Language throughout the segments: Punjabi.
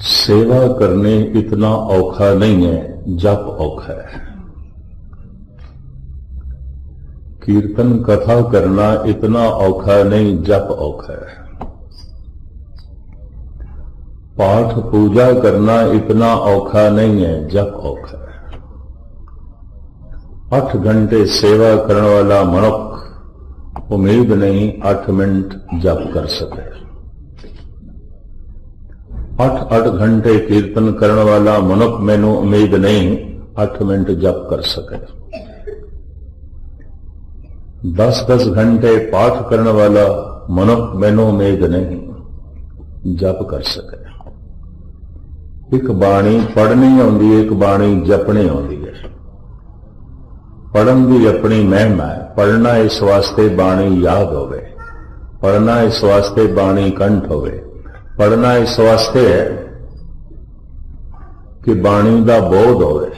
सेवा करने इतना औखा नहीं है, जप औखा है। कीर्तन कथा करना इतना औखा नहीं, जप औखा है। पाठ पूजा करना इतना औखा नहीं है, जप औखा है। अठ घंटे सेवा करने वाला मनुख उम्मीद नहीं अठ मिनट जप कर सके। अठ अठ घंटे कीर्तन करने वाला मनुख मैनू उम्मीद नहीं अठ मिनट जप कर सके दस दस घंटे पाठ करने वाला मनुख मैनू उम्मीद नहीं जप कर सके ਇੱਕ ਬਾਣੀ ਪੜ੍ਹਨੀ ਆਉਂਦੀ ਹੈ ਇੱਕ ਬਾਣੀ ਜਪਣੀ ਆਉਂਦੀ ਹੈ ਪੜਨ ਦੀ ਆਪਣੀ ਮਹਿਮਾ ਹੈ ਪੜਨਾ ਇਸ ਵਾਸਤੇ ਬਾਣੀ ਯਾਦ ਹੋਵੇ ਪੜਨਾ ਇਸ ਵਾਸਤੇ ਬਾਣੀ ਕੰਠ ਹੋਵੇ ਪੜਨਾ ਇਸ ਵਾਸਤੇ ਹੈ ਕਿ ਬਾਣੀ ਦਾ ਬੋਧ ਹੋਵੇ,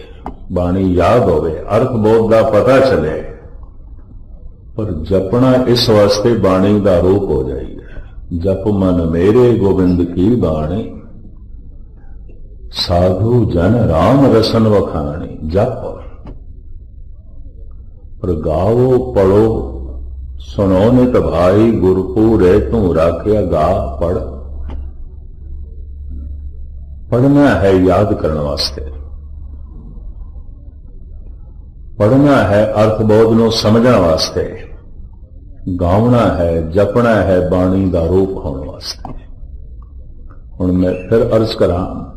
ਬਾਣੀ ਯਾਦ ਹੋਵੇ, ਅਰਥ ਬੋਧ ਦਾ ਪਤਾ ਚਲੇ, ਪਰ ਜਪਣਾ ਇਸ ਵਾਸਤੇ ਬਾਣੀ ਦਾ ਰੂਪ ਹੋ ਜਾਏਗਾ ਜਪ ਮਨ ਮੇਰੇ ਗੋਬਿੰਦ ਕੀ ਬਾਣੀ, ਸਾਧੂ ਜਨ ਰਾਮ ਰਸਨ ਵਖਾਣੀ, ਜਪ ਪ੍ਰਗਾਵੋ ਪੜੋ, ਸੁਣੋ ਨਿਤ ਭਾਈ, ਗੁਰਪੂਰੇ ਤੂੰ ਰਾਖਿਆ ਗਾ ਪੜ। ਪੜਨਾ ਹੈ ਯਾਦ ਕਰਨ ਵਾਸਤੇ। ਪੜਨਾ ਹੈ ਅਰਥ ਬੋਧ ਨੂੰ ਸਮਝਣ ਵਾਸਤੇ। ਗਾਉਣਾ ਹੈ, ਜਪਣਾ ਹੈ ਬਾਣੀ ਦਾ ਰੂਪ ਹੋਣ ਵਾਸਤੇ। ਹੁਣ ਮੈਂ ਫਿਰ ਅਰਜ਼ ਕਰਾਂ,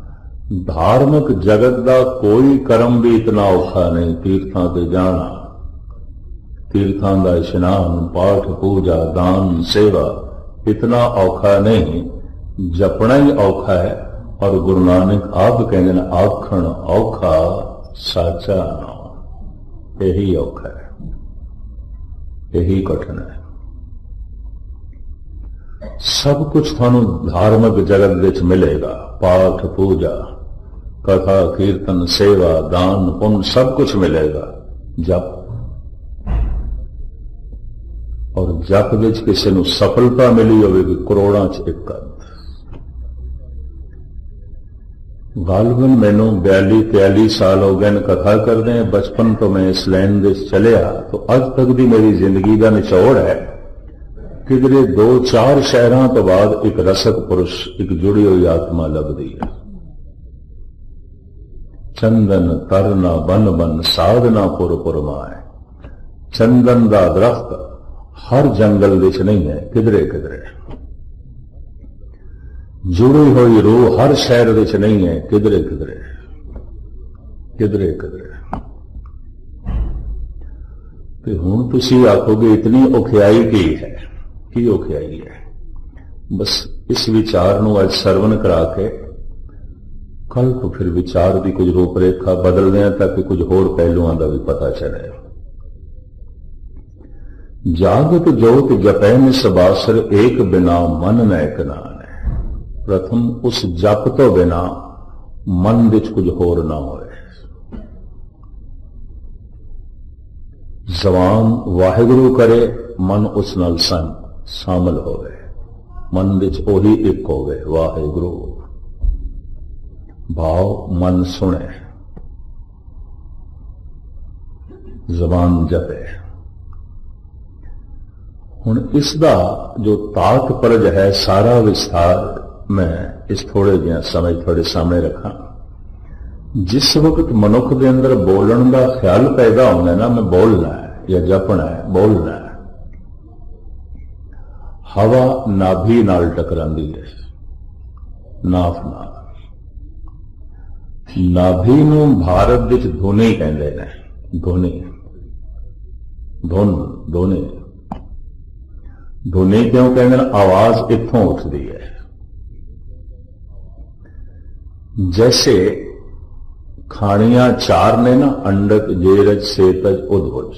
ਧਾਰਮਿਕ ਜਗਤ ਦਾ ਕੋਈ ਕਰਮ ਵੀ ਇਤਨਾ ਔਖਾ ਨਹੀਂ, ਤੀਰਥਾਂ ਤੇ ਜਾਣਾ। ਤੀਰਥਾਂ ਦਾ ਇਸ਼ਨਾਨ, ਪਾਠ, ਪੂਜਾ, ਦਾਨ, ਸੇਵਾ ਇਤਨਾ ਔਖਾ ਨਹੀਂ, ਜਪਣਾ ਹੀ ਔਖਾ ਹੈ। ਔਰ ਗੁਰੂ ਨਾਨਕ ਆਪ ਕਹਿੰਦੇ ਨੇ, ਆਖਣ ਔਖਾ ਸਾਚਾ ਇਹੀ ਔਖਾ ਹੈ। ਇਹੀ ਕਠਨ ਹੈ। ਸਭ ਕੁਝ ਤੁਹਾਨੂੰ ਧਾਰਮਿਕ ਜਗਤ ਵਿੱਚ ਮਿਲੇਗਾ। ਪਾਠ, ਪੂਜਾ, ਕਥਾ, ਕੀਰਤਨ, ਸੇਵਾ, ਦਾਨ, ਪੁੰਨ ਸਭ ਕੁਝ ਮਿਲੇਗਾ। ਜਪ। ਔਰ ਜਪ ਵਿੱਚ ਕਿਸੇ ਨੂੰ ਸਫਲਤਾ ਮਿਲੀ ਹੋਵੇਗੀ ਕਰੋੜਾਂ ਚ ਇੱਕ ਅੱਧ ਗਾਲਬਨ ਮੈਨੂੰ 42 43 ਸਾਲ ਹੋ ਗਏ ਨੇ ਕਥਾ ਕਰਦੇ ਹਾਂ। ਬਚਪਨ ਤੋਂ ਮੈਂ ਇਸ ਲਾਈਨ ਦੇ ਚੱਲਿਆ। ਤਾਂ ਅੱਜ ਤੱਕ ਦੀ ਮੇਰੀ ਜ਼ਿੰਦਗੀ ਦਾ ਨਿਚੋੜ ਹੈ। ਕਿਧਰੇ ਦੋ ਚਾਰ ਸ਼ਹਿਰਾਂ ਤੋਂ ਬਾਅਦ ਇੱਕ ਰਸਕ ਪੁਰਸ਼, ਇੱਕ ਜੁੜੀ ਹੋਈ ਆਤਮਾ ਲੱਭਦੀ ਹੈ। ਚੰਦਨ ਤਰਨਾ ਬਨ ਬਨ ਸਾਧਨਾ ਪੁਰ ਪੁਰ ਮਾਏ। ਚੰਦਨ ਦਾ ਦਰਖਤ ਹਰ ਜੰਗਲ ਵਿੱਚ ਨਹੀਂ ਹੈ, ਕਿਧਰੇ ਕਿਧਰੇ। ਜੁੜੀ ਹੋਈ ਰੂਹ ਹਰ ਸ਼ਹਿਰ ਵਿੱਚ ਨਹੀਂ ਹੈ, ਕਿਧਰੇ ਕਿਧਰੇ। ਕਿਧਰੇ ਕਿਧਰੇ। ਤੇ ਹੁਣ ਤੁਸੀਂ ਆਖੋਗੇ ਇਤਨੀ ਔਖਿਆਈ ਕੀ ਹੈ? ਕੀ ਔਖਿਆਈ ਹੈ? ਬਸ ਇਸ ਵਿਚਾਰ ਨੂੰ ਅੱਜ ਸਰਵਨ ਕਰਾ ਕੇ ਕੱਲ ਤੋਂ ਫਿਰ ਵਿਚਾਰ ਦੀ ਕੁਝ ਰੂਪਰੇਖਾ ਬਦਲਦੇ ਆ ਤਾਂ ਕਿ ਕੁਝ ਹੋਰ ਪਹਿਲੂਆਂ ਦਾ ਵੀ ਪਤਾ ਚੱਲੇ। ਜਾਗਤ ਜੋਤ ਜਪੈ ਨਿਸਬਾਸਰ ਏਕ ਬਿਨਾ ਮਨ ਨੈ। ਕਨਾਨ ਪ੍ਰਥਮ ਉਸ ਜਪ ਤੋਂ ਬਿਨਾ ਮਨ ਵਿੱਚ ਕੁਝ ਹੋਰ ਨਾ ਹੋਵੇ। ਜ਼ਬਾਨ ਵਾਹਿਗੁਰੂ ਕਰੇ, ਮਨ ਉਸ ਨਾਲ ਸੰਗ ਸ਼ਾਮਲ ਹੋਵੇ। ਮਨ ਵਿੱਚ ਉਹੀ ਇੱਕ ਹੋਵੇ, ਵਾਹਿਗੁਰੂ। ਭਾਵ ਮਨ ਸੁਣੇ। ਜ਼ਬਾਨ ਜਪੇ। ਹੁਣ ਇਸ ਦਾ ਜੋ ਤਾਕ ਪਰਜ ਹੈ, ਸਾਰਾ ਵਿਸਥਾਰ ਮੈਂ ਇਸ ਥੋੜੇ ਜਿਹਾ ਸਮੇਂ ਤੁਹਾਡੇ ਸਾਹਮਣੇ ਰੱਖਾਂ। ਜਿਸ ਵਕਤ ਮਨੁੱਖ ਦੇ ਅੰਦਰ ਬੋਲਣ ਦਾ ਖਿਆਲ ਪੈਦਾ ਹੁੰਦਾ ਨਾ, ਮੈਂ ਬੋਲਣਾ ਹੈ ਜਾਂ ਜਪਣਾ ਹੈ ਬੋਲਣਾ ਹੈ। ਹਵਾ ਨਾਭੀ ਨਾਲ ਟਕਰਾਂਦੀ ਹੈ। ਨਾਫ ਨਾਲ। ਨਾਭੀ ਨੂੰ ਭਾਰਤ ਵਿੱਚ ਧੁਨੀ ਕਹਿੰਦੇ ਨੇ। ਧੁਨੀ। ਧੁਨ, ਧੁਨੀ। ਧੁਨੀ ਕਿਉਂ ਕਹਿੰਦੇ ਨੇ? ਆਵਾਜ਼ ਇੱਥੋਂ ਉੱਠਦੀ ਹੈ। ਜੈਸੇ ਖਾਣੀਆਂ ਚਾਰ ਨੇ ਨਾ ਅੰਡਕ ਜੇਰਜ ਸੇਤਜ ਉਦਵਜ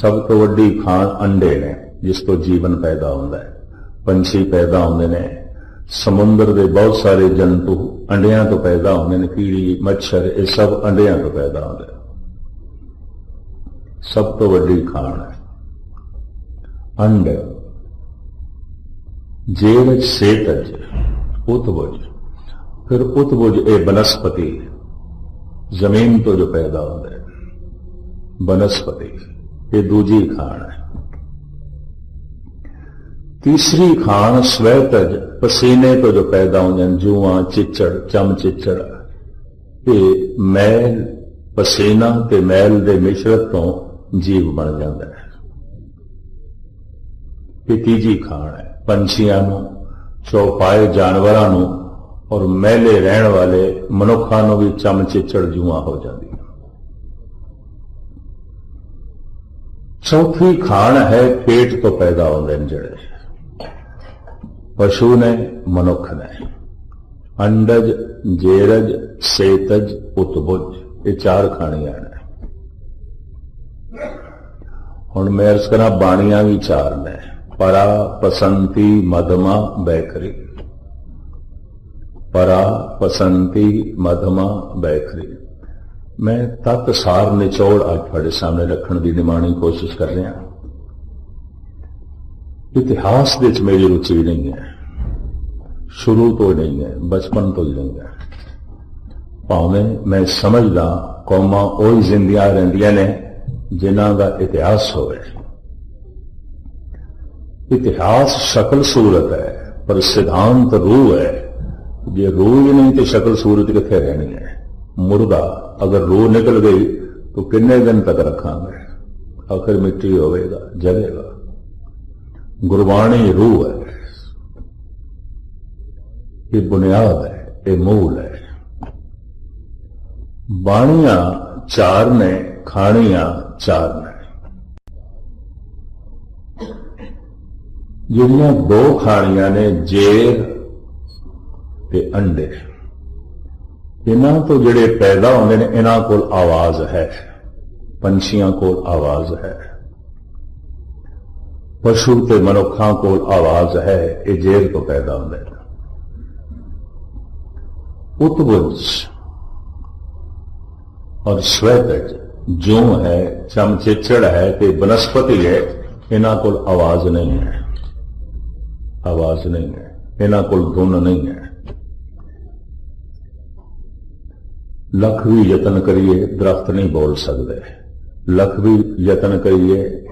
ਸਭ ਤੋਂ ਵੱਡੀ ਖਾਣ ਅੰਡੇ ਨੇ ਜਿਸ ਤੋਂ ਜੀਵਨ ਪੈਦਾ ਹੁੰਦਾ ਹੈ ਪੰਛੀ ਪੈਦਾ ਹੁੰਦੇ ਨੇ ਸਮੁੰਦਰ ਦੇ ਬਹੁਤ ਸਾਰੇ ਜੰਤੂ ਅੰਡਿਆਂ ਤੋਂ ਪੈਦਾ ਹੁੰਦੇ ਨੇ ਕੀੜੀ ਮੱਛਰ ਇਹ ਸਭ ਅੰਡਿਆਂ ਤੋਂ ਪੈਦਾ ਹੁੰਦੇ ਸਭ ਤੋਂ ਵੱਡੀ ਖਾਣ ਹੈ ਅੰਡ ਜੇਵਜ ਸੇਤਜ ਉਤਵਜ ਫਿਰ ਉਤਬੁਜ ਇਹ ਬਨਸਪਤੀ, ਜ਼ਮੀਨ ਤੋਂ ਜੋ ਪੈਦਾ ਹੁੰਦਾ ਹੈ। ਬਨਸਪਤੀ, ਇਹ ਦੂਜੀ ਖਾਣ ਹੈ। ਤੀਸਰੀ ਖਾਣ ਸਵੈਤਜ ਪਸੀਨੇ ਤੋਂ ਜੋ ਪੈਦਾ ਹੁੰਦੇ ਹਨ ਜੂਆਂ, ਚਿੱਚੜ, ਚਮ ਚਿੱਚੜ। ਇਹ ਮੈਲ, ਪਸੀਨਾ ਤੇ ਮੈਲ ਦੇ ਮਿਸ਼ਰਤ ਤੋਂ ਜੀਵ ਬਣ ਜਾਂਦਾ ਹੈ। ਇਹ ਤੀਜੀ ਖਾਣ ਹੈ। ਪੰਛੀਆਂ ਨੂੰ, ਚੌਪਾਏ ਜਾਨਵਰਾਂ ਨੂੰ ਔਰ ਮਹਿਲੇ ਰਹਿਣ ਵਾਲੇ ਮਨੁੱਖਾਂ ਨੂੰ ਵੀ ਚਮ ਚਿੱਚੜ ਹੋ ਜਾਂਦੀ। ਚੌਥੀ ਖਾਣ ਹੈ ਪੇਟ ਤੋਂ ਪੈਦਾ ਹੁੰਦੇ ਨੇ ਜਿਹੜੇ। ਪਸ਼ੂ ਨੇ, ਮਨੁੱਖ ਨੇ। ਅੰਡਜ, ਜੇਰਜ, ਸੇਤਜ, ਉਤਬੁਜ, ਇਹ ਚਾਰ ਖਾਣੀਆਂ ਨੇ। ਹੁਣ ਮੈਂ ਅਰਜ਼ ਕਰਾਂ ਬਾਣੀਆਂ ਵੀ ਚਾਰ ਨੇ। ਪਰਾ, ਪਸੰਤੀ ਮਦਮਾ ਬੈਕਰੀ। ਪਰਾ ਪਸੰਤੀ ਮਧਮਾ ਬੈਖਰੀ। ਮੈਂ ਤਤ ਸਾਰ ਨਿਚੋੜ ਅੱਜ ਤੁਹਾਡੇ ਸਾਹਮਣੇ ਰੱਖਣ ਦੀ ਨਿਮਾਣੀ ਕੋਸ਼ਿਸ਼ ਕਰ ਰਿਹਾ। ਇਤਿਹਾਸ ਦੇ ਵਿੱਚ ਮੇਰੀ ਰੁਚੀ ਨਹੀਂ ਹੈ। ਸ਼ੁਰੂ ਤੋਂ ਨਹੀਂ ਹੈ, ਬਚਪਨ ਤੋਂ ਹੀ ਨਹੀਂ ਹੈ। ਭਾਵੇਂ ਮੈਂ ਸਮਝਦਾ ਕੌਮਾਂ ਉਹੀ ਜ਼ਿੰਦੀਆਂ ਰਹਿੰਦੀਆਂ ਨੇ ਜਿਨ੍ਹਾਂ ਦਾ ਇਤਿਹਾਸ ਹੋਵੇ। ਇਤਿਹਾਸ ਸ਼ਕਲ ਸੂਰਤ ਹੈ, ਪਰ ਸਿਧਾਂਤ ਰੂਹ ਹੈ। ਜੇ ਰੂਹ ਹੀ ਨਹੀਂ ਤੇ ਸ਼ਕਲ ਸੂਰਤ ਕਿੱਥੇ ਰਹਿਣੀ ਹੈ ਮੁਰਦਾ ਅਗਰ ਰੂਹ ਨਿਕਲ ਗਈ ਤਾਂ ਕਿੰਨੇ ਦਿਨ ਤੱਕ ਰੱਖਾਂਗੇ ਆਖਰ ਮਿੱਟੀ ਹੋਵੇਗਾ ਜਲੇਗਾ ਗੁਰਬਾਣੀ ਰੂਹ ਹੈ ਇਹ ਬੁਨਿਆਦ ਹੈ ਇਹ ਮੂਲ ਹੈ ਬਾਣੀਆਂ ਚਾਰ ਨੇ ਖਾਣੀਆਂ ਚਾਰ ਨੇ ਜਿਹੜੀਆਂ ਦੋ ਖਾਣੀਆਂ ਨੇ ਜੇਰ ਤੇ ਅੰਡੇ ਇਹਨਾਂ ਤੋਂ ਜਿਹੜੇ ਪੈਦਾ ਹੁੰਦੇ ਨੇ ਇਹਨਾਂ ਕੋਲ ਆਵਾਜ਼ ਹੈ ਪੰਛੀਆਂ ਕੋਲ ਆਵਾਜ਼ ਹੈ ਪਸ਼ੂ ਤੇ ਮਨੁੱਖਾਂ ਕੋਲ ਆਵਾਜ਼ ਹੈ ਇਹ ਜੇਰ ਤੋਂ ਪੈਦਾ ਹੁੰਦੇ ਨੇ ਉਤਬੁਜ ਔਰ ਸਵੈਤਜ ਜੋ ਹੈ ਚਮਚੇਚੜ ਹੈ ਤੇ ਬਨਸਪਤੀ ਹੈ ਇਹਨਾਂ ਕੋਲ ਆਵਾਜ਼ ਨਹੀਂ ਹੈ ਆਵਾਜ਼ ਨਹੀਂ ਹੈ ਇਹਨਾਂ ਕੋਲ ਧੁਨ ਨਹੀਂ ਹੈ ਲੱਖ ਵੀ ਯਤਨ ਕਰੀਏ, ਦਰਖਤ ਨਹੀਂ ਬੋਲ ਸਕਦੇ। ਲੱਖ ਵੀ ਯਤਨ ਕਰੀਏ,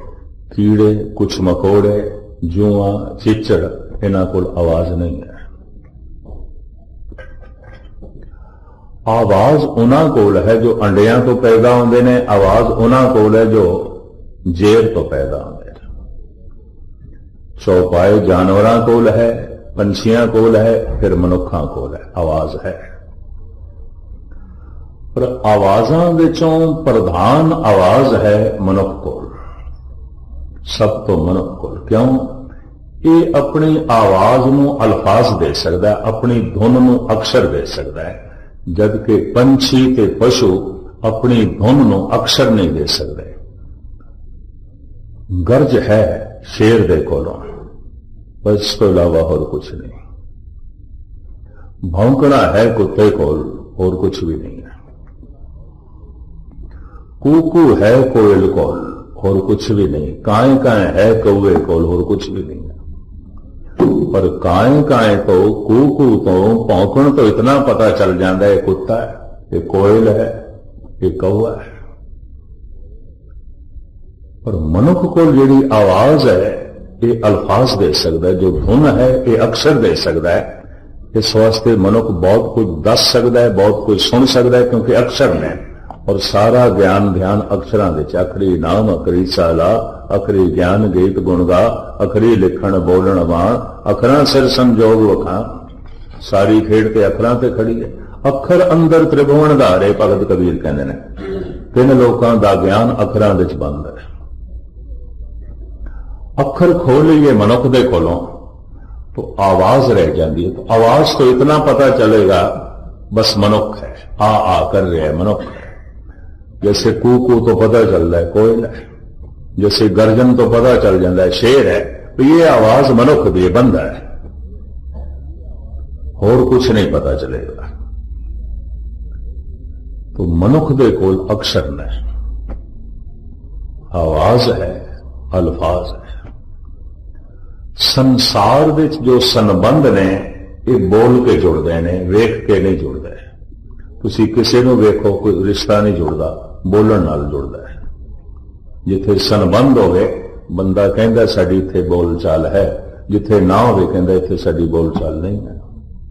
ਕੀੜੇ, ਕੁਛ ਮਕੋੜੇ, ਜੂਆਂ, ਚਿੱਚੜ, ਇਹਨਾਂ ਕੋਲ ਆਵਾਜ਼ ਨਹੀਂ ਹੈ। ਆਵਾਜ਼ ਉਹਨਾਂ ਕੋਲ ਹੈ ਜੋ ਅੰਡਿਆਂ ਤੋਂ ਪੈਦਾ ਹੁੰਦੇ ਨੇ, ਆਵਾਜ਼ ਉਹਨਾਂ ਕੋਲ ਹੈ ਜੋ ਜੇਰ ਤੋਂ ਪੈਦਾ ਹੁੰਦੇ ਨੇ। ਚੌਪਾਏ ਜਾਨਵਰਾਂ ਕੋਲ ਹੈ, ਪੰਛੀਆਂ ਕੋਲ ਹੈ, ਫਿਰ ਮਨੁੱਖਾਂ ਕੋਲ ਹੈ, ਆਵਾਜ਼ ਹੈ। ਪਰ ਆਵਾਜ਼ਾਂ ਵਿੱਚੋਂ ਪ੍ਰਧਾਨ ਆਵਾਜ਼ ਹੈ ਮਨੁੱਖ ਕੋਲ। ਸਭ ਤੋਂ ਮਨੁੱਖ ਕੋਲ। ਕਿਉਂ? ਇਹ ਆਪਣੀ ਆਵਾਜ਼ ਨੂੰ ਅਲਫਾਜ਼ ਦੇ ਸਕਦਾ ਹੈ, ਆਪਣੀ ਧੁਨ ਨੂੰ ਅਕਸ਼ਰ ਦੇ ਸਕਦਾ ਹੈ। ਜਦ ਕਿ ਪੰਛੀ ਤੇ ਪਸ਼ੂ ਆਪਣੀ ਧੁਨ ਨੂੰ ਅਕਸ਼ਰ ਨਹੀਂ ਦੇ ਸਕਦੇ। ਗਰਜ ਹੈ ਸ਼ੇਰ ਦੇ ਕੋਲੋਂ, ਪਰ ਇਸ ਤੋਂ ਇਲਾਵਾ ਹੋਰ ਕੁਝ ਨਹੀਂ। ਭੌਂਕਣਾ ਹੈ ਕੁੱਤੇ ਕੋਲ, ਹੋਰ ਕੁਝ ਵੀ ਨਹੀਂ ਹੈ। ਕੂਕੂ ਹੈ ਕੋਇਲ ਕੋਲ, ਹੋਰ ਕੁਛ ਵੀ ਨਹੀਂ। ਕਾਏ ਕਾਏ ਹੈ ਕौवे ਕੋਲ, ਹੋਰ ਕੁਛ ਵੀ ਨਹੀਂ। ਪਰ ਕਾਏ ਕਾਏ ਤੋਂ ਕੂਕੂ ਤੋਂ ਭੌਂਕਣ ਤੋਂ ਇਤਨਾ ਪਤਾ ਚੱਲ ਜਾਂਦਾ ਹੈ ਕੁੱਤਾ ਹੈ, ਇਹ ਕੋਇਲ ਹੈ, ਇਹ ਕौवा ਹੈ। ਪਰ ਮਨੁੱਖ ਕੋਲ ਜਿਹੜੀ ਆਵਾਜ਼ ਹੈ, ਇਹ ਅਲਫਾਜ਼ ਦੇ ਸਕਦਾ ਜੋ ਧੁਨ ਹੈ, ਇਹ ਅਕਸ਼ਰ ਦੇ ਸਕਦਾ ਹੈ। ਇਸ ਵਾਸਤੇ ਮਨੁੱਖ ਬਹੁਤ ਕੁਝ ਦੱਸ ਸਕਦਾ ਹੈ, ਬਹੁਤ ਕੁਝ ਸੁਣ ਸਕਦਾ ਹੈ, ਕਿਉਂਕਿ ਅਕਸ਼ਰ ਨੇ। ਔਰ ਸਾਰਾ ਗਿਆਨ ਧਿਆਨ ਅਕਸ਼ਰਾਂ ਵਿੱਚ ਅਖਰੀ ਨਾਮ, ਅਖਰੀ ਸਾਲਾ, ਅਖਰੀ ਗਿਆਨ ਗੀਤ ਗੁਣਗਾ ਅਖਰੀ ਲਿਖਣ, ਬੋਲਣ, ਵਾਣ, ਅਖਰਾਂ ਸਿਰ ਸੰਜੋਗ ਵਖਾਂ। ਸਾਰੀ ਖੇਡ ਤੇ ਅਖਰਾਂ ਤੇ ਖੜੀ ਹੈ। ਅੱਖਰ ਅੰਦਰ ਤ੍ਰਿਭੁਵਨ ਧਾਰੇ, ਭਗਤ ਕਬੀਰ ਕਹਿੰਦੇ ਨੇ। ਤਿੰਨ ਲੋਕਾਂ ਦਾ ਗਿਆਨ ਅਖਰਾਂ ਵਿੱਚ ਬੰਦ ਹੈ। ਅੱਖਰ ਖੋਲ ਲਈਏ ਮਨੁੱਖ ਦੇ ਕੋਲੋਂ, ਤੋ ਆਵਾਜ਼ ਰਹਿ ਜਾਂਦੀ ਹੈ। ਤੋ ਆਵਾਜ਼ ਤੋਂ ਇਤਨਾ ਪਤਾ ਚਲੇਗਾ, ਬਸ ਮਨੁੱਖ ਹੈ। ਆ ਆ ਕਰ ਰਿਹਾ ਹੈ ਮਨੁੱਖ ਹੈ। जैसे कू कू तो पता चल रहा है कोयल है जैसे गर्जन तो पता चल जाता है शेर है तो ये आवाज मनुख दी बंद है और कुछ नहीं पता चलेगा तो मनुख दे कोल अक्षर ने आवाज है अल्फाज है ਸੰਸਾਰ ਵਿੱਚ ਜੋ ਸੰਬੰਧ ਨੇ ਇਹ ਬੋਲ ਕੇ ਜੁੜਦੇ ਨੇ ਵੇਖ ਕੇ ਨਹੀਂ ਜੁੜਦੇ ਤੁਸੀਂ ਕਿਸੇ ਨੂੰ ਵੇਖੋ ਕੋਈ ਰਿਸ਼ਤਾ ਨਹੀਂ ਜੁੜਦਾ ਬੋਲਣ ਨਾਲ ਜੁੜਦਾ ਹੈ। ਜਿੱਥੇ ਸੰਬੰਧ ਹੋਵੇ, ਬੰਦਾ ਕਹਿੰਦਾ ਸਾਡੀ ਇੱਥੇ ਬੋਲਚਾਲ ਹੈ। ਜਿੱਥੇ ਨਾ ਹੋਵੇ, ਕਹਿੰਦਾ ਇੱਥੇ ਸਾਡੀ ਬੋਲਚਾਲ ਨਹੀਂ ਹੈ।